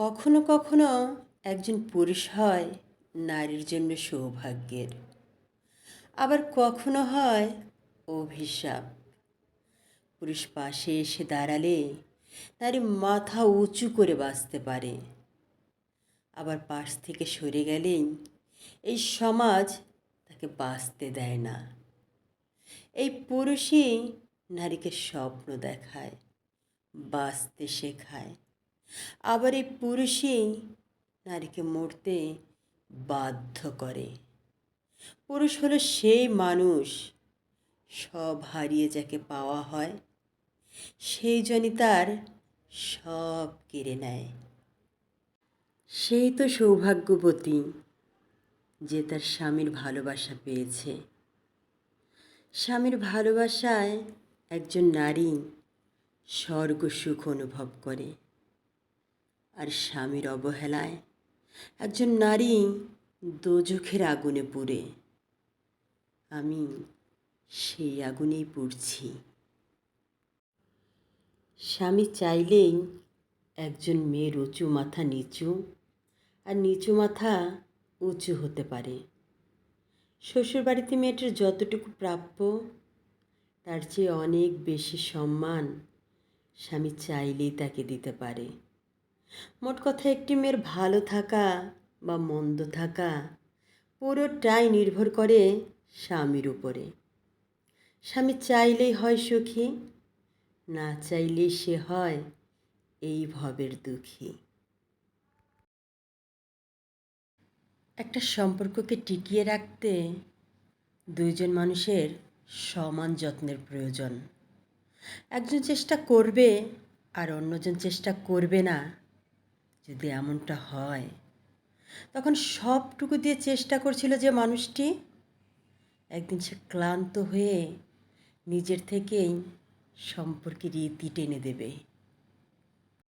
কখনো কখনো একজন পুরুষ হয়, নারীর জন্য সৌভাগ্যের। আবার কখনো হয় অভিশাপ। পুরুষ পাশে এসে দাঁড়ালে নারী মাথা উঁচু করে বাঁচতে পারে। আবার পাশ থেকে সরে গেলেই এই সমাজ তাকে বাঁচতে দেয় না। এই পুরুষই নারীকে স্বপ্ন দেখায়, বাঁচতে শেখায়। আবার এই পুরুষই নারীকে মরতে বাধ্য করে পুরুষ হলো সেই মানুষ সব হারিয়ে যাকে পাওয়া হয় সেই জনই তার সব কেড়ে নেয় সেই তো সৌভাগ্যবতী যে তার স্বামীর ভালোবাসা পেয়েছে স্বামীর ভালোবাসায় একজন নারী, স্বর্গ সুখ অনুভব করে। আর স্বামীর অবহেলায় একজন নারী দোজখের আগুনে পুড়ে। আমি সেই আগুনেই পুড়ছি। স্বামী চাইলেই একজন মেয়ের উঁচু মাথা নিচু আর নিচু মাথা উঁচু হতে পারে। শ্বশুরবাড়িতে মেয়েটার যতটুকু প্রাপ্য, তার চেয়ে অনেক বেশি সম্মান স্বামী চাইলেই তাকে দিতে পারে। মোট কথা একটি মেয়ের ভালো থাকা বা মন্দ থাকা পুরোটাই নির্ভর করে স্বামীর উপরে। স্বামী চাইলেই হয় সুখী, না চাইলেই সে হয় এই ভবের দুঃখী। একটা সম্পর্ককে টিকিয়ে রাখতে দুইজন মানুষের সমান যত্নের প্রয়োজন। একজন চেষ্টা করবে আর অন্যজন চেষ্টা করবে না। যদি এমনটা হয়। তখন সবটুকু দিয়ে চেষ্টা করছিল যে মানুষটি একদিন সে ক্লান্ত হয়ে নিজের থেকেই সম্পর্কের ইতি টেনে দেবে।